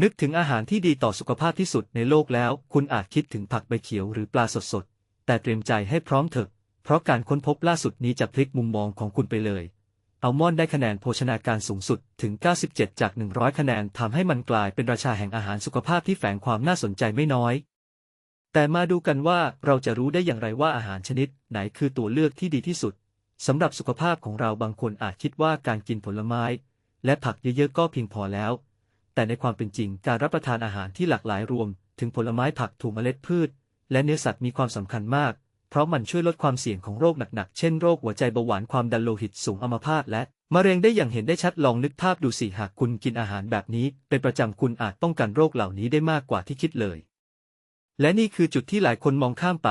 นึกถึงอาหารที่ดีต่อสุขภาพที่สุดในโลกแล้ว คุณอาจคิดถึงผักใบเขียวหรือปลาสดๆ แต่เตรียมใจให้พร้อมเถอะ เพราะการค้นพบล่าสุดนี้จะพลิกมุมมองของคุณไปเลย อัลมอนด์ได้คะแนนโภชนาการสูงสุดถึง 97 จาก 100 คะแนนทำให้มันกลายเป็นราชาแห่งอาหารสุขภาพที่แฝงความน่าสนใจไม่น้อย แต่มาดูกันว่าเราจะรู้ได้อย่างไรว่าอาหารชนิด ไหนคือตัวเลือกที่ดีที่สุดสำหรับสุขภาพของเราบางคนอาจคิดว่าการกินผลไม้ และผักเยอะๆก็เพียงพอแล้ว แต่ในความเป็นจริงการรับประทานอาหารที่หลากหลายรวม ถึงผลไม้ผักถูกเมล็ดพืช และเนื้อสัตว์มีความสำคัญมาก เพราะมันช่วยลดความเสี่ยงของโรคหนักๆ เช่นโรคหัวใจเบาหวานความดันโลหิตสูงอัมพาตและมะเร็งได้อย่างเห็นได้ชัดลองนึกภาพดูสิหากคุณกินอาหารแบบนี้ เป็นประจำคุณอาจป้องกันโรคเหล่านี้ได้มากกว่าที่คิดเลย และนี่คือจุดที่หลายคนมองข้ามไป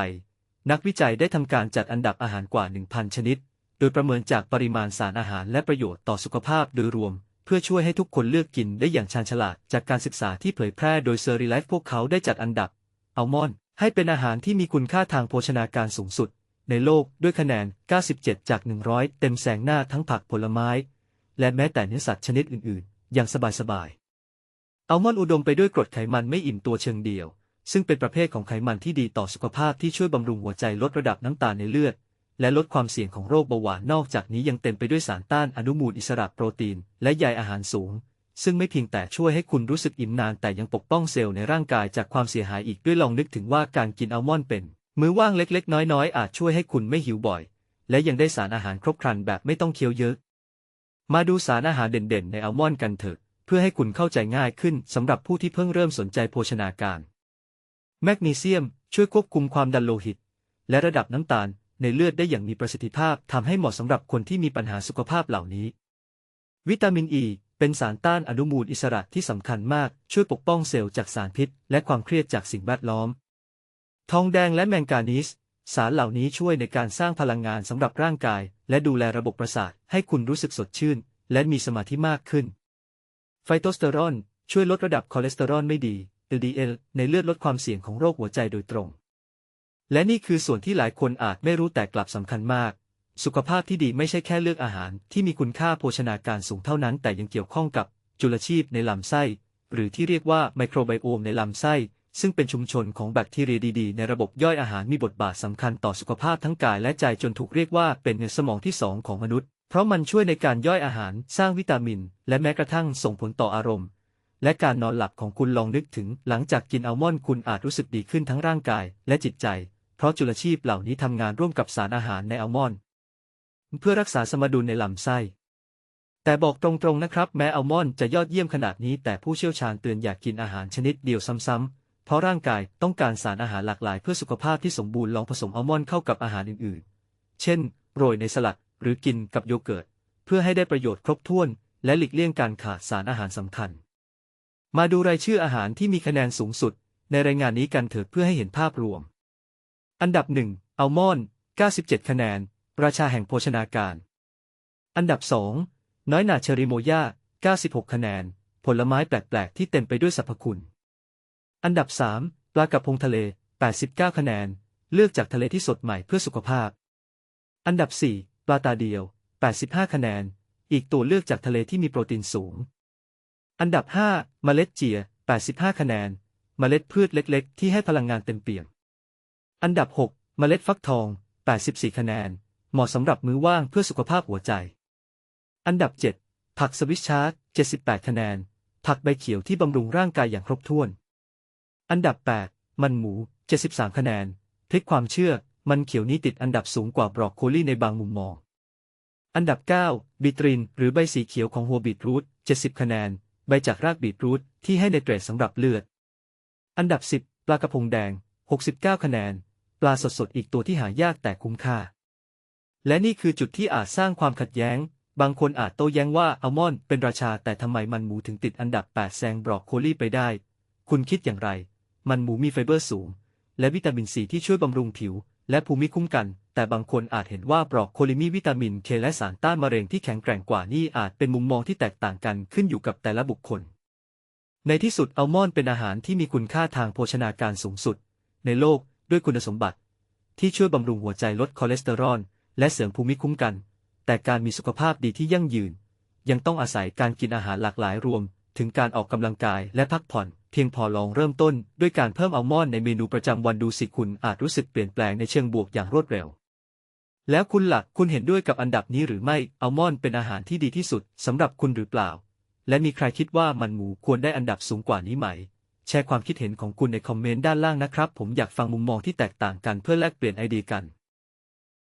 นักวิจัยได้ทำการจัดอันดับอาหารกว่า 1,000 ชนิด โดยประเมินจากปริมาณสารอาหารและประโยชน์ต่อสุขภาพโดยรวม เพื่อช่วยให้ทุกคนเลือกกินได้อย่างชาญฉลาด จากการศึกษาที่เผยแพร่โดยเซอร์รีไลฟ์พวกเขาได้จัดอันดับอัลมอนด์ให้เป็นอาหารที่มีคุณค่าทางโภชนาการสูงสุด ในโลกด้วยคะแนน 97 จาก 100 เต็มแสงหน้าทั้งผักผลไม้ และแม้แต่เนื้อสัตว์ชนิดอื่น ๆ อย่างสบายๆอัลมอนด์อุดมไปด้วยกรดไขมันไม่อิ่มตัวเชิงเดียว ซึ่งเป็นประเภทของไขมันที่ดีต่อสุขภาพที่ช่วยบำรุงหัวใจลดระดับน้ำตาลในเลือด และลดความเสี่ยงของโรคเบาหวานนอกจากนี้ยังเต็มไปด้วยสารต้านอนุมูลอิสระโปรตีน และใยอาหารสูง ซึ่งไม่เพียงแต่ช่วยให้คุณรู้สึกอิ่มนานแต่ยังปกป้องเซลล์ในร่างกายจากความเสียหายอีกด้วยลองนึกถึงว่าการกินอัลมอนด์เป็น มื้อว่างเล็กๆ น้อยๆ อาจช่วยให้คุณไม่หิวบ่อย และยังได้สารอาหารครบครันแบบไม่ต้องเคี้ยวเยอะ มาดูสารอาหารเด่นๆ ในอัลมอนด์กันเถอะ เพื่อให้คุณเข้าใจง่ายขึ้นสำหรับผู้ที่เพิ่งเริ่มสนใจโภชนาการ แมกนีเซียม ช่วยควบคุมความดันโลหิต และระดับน้ำตาล ในเลือดได้อย่างมีประสิทธิภาพทำให้เหมาะสำหรับคนที่มีปัญหาสุขภาพเหล่านี้ วิตามินอ e ีเป็นสารต้านอนุมูลอิสระที่สำคัญมาก ช่วยปกป้องเซลล์จากสารพิษ และความเครียดจากสิ่งแวดล้อม ทองแดงและแมงกานีสสารเหล่านี้ช่วยในการสร้างพลังงานสำหรับร่างกาย และดูแลระบบประสาทให้คุณรู้สึกสดชื่น และมีสมาธิมากขึ้น ไฟโตสเตอรอน ช่วยลดระดับคอเลสเตอรอลไม่ดี LDL ในเลือดลดความเสี่ยงของโรคหัวใจโดยตรง และนี่คือส่วนที่หลายคนอาจไม่รู้แต่กลับสำคัญมาก สุขภาพที่ดีไม่ใช่แค่เลือกอาหารที่มีคุณค่าโภชนาการสูงเท่านั้น แต่ยังเกี่ยวข้องกับจุลชีพในลำไส้ หรือที่เรียกว่าไมโครไบโอมในลำไส้ ซึ่งเป็นชุมชนของแบคทีเรียดีๆ ในระบบย่อยอาหารมีบทบาทสำคัญต่อสุขภาพทั้งกายและใจจนถูกเรียกว่าเป็นเนื้อสมองที่สองของมนุษย์ เพราะมันช่วยในการย่อยอาหารสร้างวิตามิน และแม้กระทั่งส่งผลต่ออารมณ์ และการนอนหลับของคุณลองนึกถึง หลังจากกินอัลมอนด์คุณอาจรู้สึกดีขึ้นทั้งร่างกายและจิตใจ เพราะจุลชีพเหล่านี้ทำงานร่วมกับสารอาหารในอัลมอนด์เพื่อรักษาสมดุลในลำไส้ แต่บอกตรงๆนะครับ แม้อัลมอนด์จะยอดเยี่ยมขนาดนี้ แต่ผู้เชี่ยวชาญเตือนอย่ากกินอาหารชนิดเดียวซ้ำๆ เพราะร่างกายต้องการสารอาหารหลากหลายเพื่อสุขภาพที่สมบูรณ์ลองผสมอัลมอนด์เข้ากับอาหารอื่นๆ เช่น โรยในสลัดหรือกินกับโยเกิร์ต เพื่อให้ได้ประโยชน์ครบถ้วน และหลีกเลี่ยงการขาดสารอาหารสำคัญ มาดูรายชื่ออาหารที่มีคะแนนสูงสุด ในรายงานนี้กันเถิดเพื่อให้เห็นภาพรวม อันดับหนึ่งอัลมอนด์97 คะแนน ราชาแห่งโภชนาการ อันดับ2น้อยหนาเชอริโมยา96 คะแนน ผลไม้แปลก ๆ ที่เต็มไปด้วยสรรพคุณ อันดับ3ปลากระพงทะเล 89 คะแนน เลือกจากทะเลที่สดใหม่เพื่อสุขภาพ อันดับ4ปลาตาเดียว 85 คะแนน อีกตัวเลือกจากทะเลที่มีโปรตีนสูง อันดับ5เมล็ดเจีย 85 คะแนน เมล็ดพืชเล็ก ๆ ที่ให้พลังงานเต็มเปี่ยม อันดับ 6 เมล็ดฟักทอง 84 คะแนน เหมาะสำหรับมื้อว่างเพื่อสุขภาพหัวใจ อันดับ 7 ผักสวิชชาร์ด78 คะแนน ผักใบเขียวที่บำรุงร่างกายอย่างครบถ้วน อันดับ 8 มันหมู 73 คะแนน พลิกความเชื่อ มันเขียวนี้ติดอันดับสูงกว่าบรอกโคลีในบางมุมมอง อันดับ 9บีตริน หรือใบสีเขียวของหัวบีทรูท 70 คะแนน ใบจากรากบีทรูทที่ให้ไนเตรตสำหรับเลือด อันดับ 10 ปลากระพงแดง 69 คะแนน ปลาสดๆอีกตัวที่หายากแต่คุ้มค่า และนี่คือจุดที่อาจสร้างความขัดแย้ง บางคนอาจโต้แย้งว่าอัลมอนด์เป็นราชาแต่ทำไมมันหมูถึงติดอันดับ 8 แซงบรอกโคลีไปได้ คุณคิดอย่างไร มันหมูมีไฟเบอร์สูง และวิตามินซีที่ช่วยบำรุงผิว และภูมิคุ้มกัน แต่บางคนอาจเห็นว่าบรอกโคลีมีวิตามินเคและสารต้านมะเร็งที่แข็งแกร่งกว่านี่อาจเป็นมุมมองที่แตกต่างกันขึ้นอยู่กับแต่ละบุคคล ในที่สุดอัลมอนด์เป็นอาหารที่มีคุณค่าทางโภชนาการสูงสุด ในโลก ด้วยคุณสมบัติ ที่ช่วยบำรุงหัวใจลดคอเลสเตอรอลและเสริมภูมิคุ้มกัน แต่การมีสุขภาพดีที่ยั่งยืน ยังต้องอาศัยการกินอาหารหลากหลายรวม ถึงการออกกำลังกายและพักผ่อน เพียงพอลองเริ่มต้น ด้วยการเพิ่มอัลมอนด์ในเมนูประจำวันดูสิคุณอาจรู้สึกเปลี่ยนแปลงในเชิงบวกอย่างรวดเร็ว แล้วคุณล่ะคุณเห็นด้วยกับอันดับนี้หรือไม่อัลมอนด์เป็นอาหารที่ดีที่สุดสำหรับคุณหรือเปล่า และมีใครคิดว่ามันหมูควรได้อันดับสูงกว่านี้ไหม แชร์ความคิดเห็นของคุณในคอมเมนต์ด้านล่างนะครับ ผมอยากฟังมุมมองที่แตกต่างกันเพื่อแลกเปลี่ยนไอเดียกัน